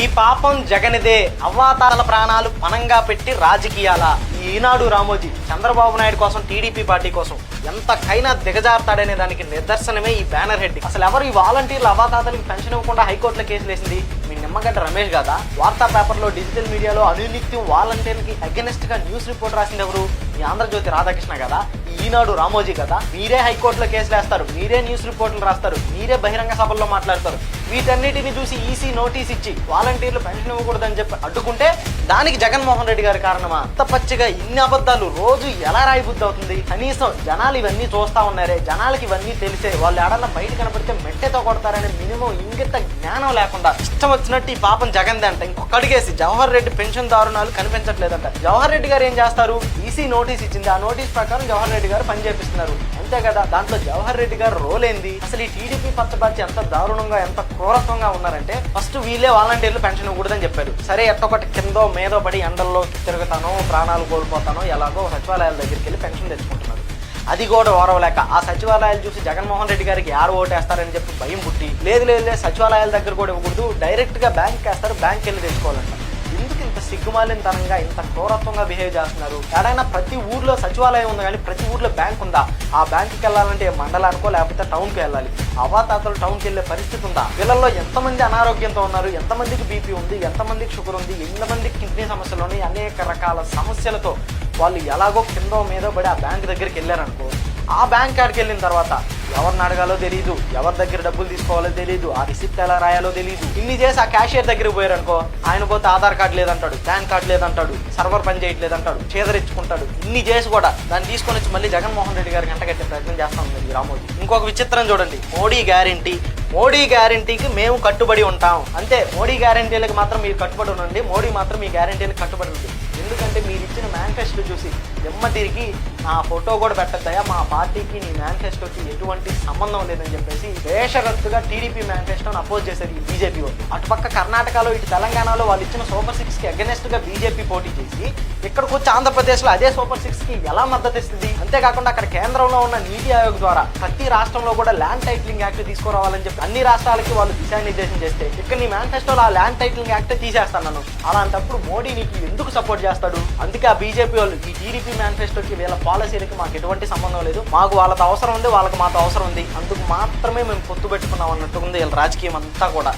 ఈ పాపం జగనిదే అవ్వాతాల ప్రాణాలు పణంగా పెట్టి రాజకీయాల. ఈ ఈనాడు రామోజీ చంద్రబాబు నాయుడు కోసం టీడీపీ పార్టీ కోసం ఎంతకైనా దిగజారుతాడనే దానికి నిదర్శనమే ఈ బ్యానర్ హెడ్ అసలు ఎవరు ఈ వాలంటీర్లు అవ్వాతాతలకు పెన్షన్ ఇవ్వకుండా హైకోర్టులో కేసులు వేసింది? మీ నిమ్మగడ్డ రమేష్ కదా వార్తా పేపర్లో డిజిటల్ మీడియాలో అనునిత్యం వాలంటీర్లకి అగెనిస్ట్గా న్యూస్ రిపోర్ట్ రాసింది ఎవరు? మీ ఆంధ్రజ్యోతి రాధాకృష్ణ కదా ఈ ఈనాడు రామోజీ కదా మీరే హైకోర్టులో కేసులు వేస్తారు. మీరే న్యూస్ రిపోర్టులు రాస్తారు. మీరే బహిరంగ సభల్లో మాట్లాడతారు. వీటన్నిటిని చూసి ఈసీ నోటీస్ ఇచ్చి వాలంటీర్లు పెన్షన్ ఇవ్వకూడదని చెప్పి అడ్డుకుంటే దానికి జగన్మోహన్ రెడ్డి గారి కారణమా? అంత పచ్చిగా ఇన్ని అబద్ధాలు రోజు ఎలా రాయిబుద్ధి అవుతుంది? కనీసం జనాలు ఇవన్నీ చూస్తా ఉన్నారే జనాలకి ఇవన్నీ తెలిసే వాళ్ళు ఏడన్నా బయట కనపడితే మెట్టెతో కొడతారనే మినిమం ఇంగిత జ్ఞానం లేకుండా ఇష్టం వచ్చినట్టు ఈ పాపం జగన్ అంట. ఇంకొక అడిగేసి జవహర్ రెడ్డి పెన్షన్ దారుణాలు కనిపించట్లేదంట. జవహర్ రెడ్డి గారు ఏం చేస్తారు? ఈసీ నోటీస్ ఇచ్చింది. ఆ నోటీస్ ప్రకారం జవహర్ రెడ్డి గారు పనిచేపిస్తున్నారు అంతే కదా? దాంట్లో జవహర్ రెడ్డి గారు రోల్ ఏంది? అసలు ఈ టీడీపీ పచ్చబాచి ఎంత దారుణంగా ఎంత క్రూరత్వంగా ఉన్నారంటే ఫస్ట్ వీళ్ళే వాలంటీర్లు పెన్షన్ ఇవ్వకూడదని చెప్పారు. సరే ఎట్టొకటి కిందో మీద పడి ఎండల్లో తిరుగుతాను ప్రాణాలు కోల్పోతాను ఎలాగో సచివాలయాల దగ్గరికి వెళ్ళి పెన్షన్ తెచ్చుకుంటున్నారు అది కూడా ఓరవలేక ఆ సచివాలయాలు చూసి జగన్మోహన్ రెడ్డి గారికి యారు ఓటేస్తారని చెప్పి భయం పుట్టి లేదు లేదు లేదు సచివాలయాల దగ్గర కూడా ఇవ్వకూడదు డైరెక్ట్గా బ్యాంక్ వేస్తారు బ్యాంక్ వెళ్ళి తెచ్చుకోవాలంట. ఎందుకు ఇంత సిగ్గుమాలినతనంగా ఇంత క్రూరత్వంగా బిహేవ్ చేస్తున్నారు? ఎక్కడైనా ప్రతి ఊర్లో సచివాలయం ఉంది కానీ ప్రతి ఊర్లో బ్యాంక్ ఉందా? ఆ బ్యాంకుకి వెళ్ళాలంటే మండలానికో లేకపోతే టౌన్కి వెళ్ళాలి. అవాతాతలు టౌన్కి వెళ్ళే పరిస్థితి ఉందా? వీళ్ళల్లో ఎంతమంది అనారోగ్యంతో ఉన్నారు? ఎంతమందికి బీపీ ఉంది? ఎంతమందికి షుగర్ ఉంది? ఎంతమందికి కిడ్నీ సమస్యలు ఉన్నాయి అనేక రకాల సమస్యలతో వాళ్ళు ఎలాగో కిందో మీదో పడి ఆ బ్యాంక్ దగ్గరికి వెళ్ళారనుకో ఆ బ్యాంక్ కాడికి వెళ్ళిన తర్వాత ఎవరిని అడగాలో తెలియదు ఎవరి దగ్గర డబ్బులు తీసుకోవాలో తెలియదు ఆ రిసిప్ట్ ఎలా రాయాలో తెలియదు ఇన్ని చేసి ఆ క్యాషియర్ దగ్గర పోయారనుకో ఆయన పోతే ఆధార్ కార్డు లేదంటాడు పాన్ కార్డు లేదంటాడు సర్వర్ పని చేయట్లేదంటాడు చేదరించుకుంటాడు. ఇన్ని చేసి కూడా దాన్ని తీసుకొని వచ్చి మళ్ళీ జగన్మోహన్ రెడ్డి గారికి ఎంటగట్టే ప్రయత్నం చేస్తా ఉంది ఈ రామోజీ. ఇంకొక విచిత్రం చూడండి. మోడీ గ్యారంటీ మోడీ గ్యారంటీకి మేము కట్టుబడి ఉంటాం. అంతే మోడీ గ్యారంటీలకు మాత్రం మీరు కట్టుబడి ఉండండి. మోడీ మాత్రం మీ గ్యారంటీలకు కట్టుబడి ఉంది. ఎందుకంటే మీరు ఇచ్చిన మేనిఫెస్టో చూసి దెమ్మ తిరిగి నా ఫోటో కూడా పెట్టద్దయా మా పార్టీకి నీ మేనిఫెస్టోకి ఎటువంటి సంబంధం లేదని చెప్పేసి దేశరత్తుగా టీడీపీ మేనిఫెస్టోని అపోజ్ చేసేది ఈ బీజేపీ వాళ్ళు. అటుపక్క కర్ణాటకలో ఇటు తెలంగాణలో వాళ్ళు ఇచ్చిన సూపర్ సిక్స్కి అగెనెస్ట్గా బీజేపీ పోటీ చేసి ఇక్కడికి వచ్చి ఆంధ్రప్రదేశ్లో అదే సూపర్ సిక్స్కి ఎలా మద్దతు ఇస్తుంది? అంతేకాకుండా అక్కడ కేంద్రంలో ఉన్న నీతి ఆయోగ్ ద్వారా ప్రతి రాష్ట్రంలో కూడా ల్యాండ్ టైటిలింగ్ యాక్ట్ తీసుకురావాలని చెప్పి అన్ని రాష్ట్రాలకి వాళ్ళు దిశానిర్దేశం చేస్తే ఇక్కడ నీ మేనిఫెస్టోలో ఆ ల్యాండ్ టైటిలింగ్ యాక్ట్ తీసేస్తాను అలాంటప్పుడు మోడీ నీకు ఎందుకు సపోర్ట్ చేస్తాడు? అందుకే ఆ బీజేపీ వాళ్ళు ఈ టీడీపీ మేనిఫెస్టోకి వీళ్ళ పాలసీలకి మాకు ఎటువంటి సంబంధం లేదు. మాకు వాళ్ళతో అవసరం ఉంది వాళ్ళకి మాతో అవసరం ఉంది. అందుకు మాత్రమే మేము పొత్తు పెట్టుకున్నాం అన్నట్టు ఉంది వీళ్ళ రాజకీయం అంతా కూడా.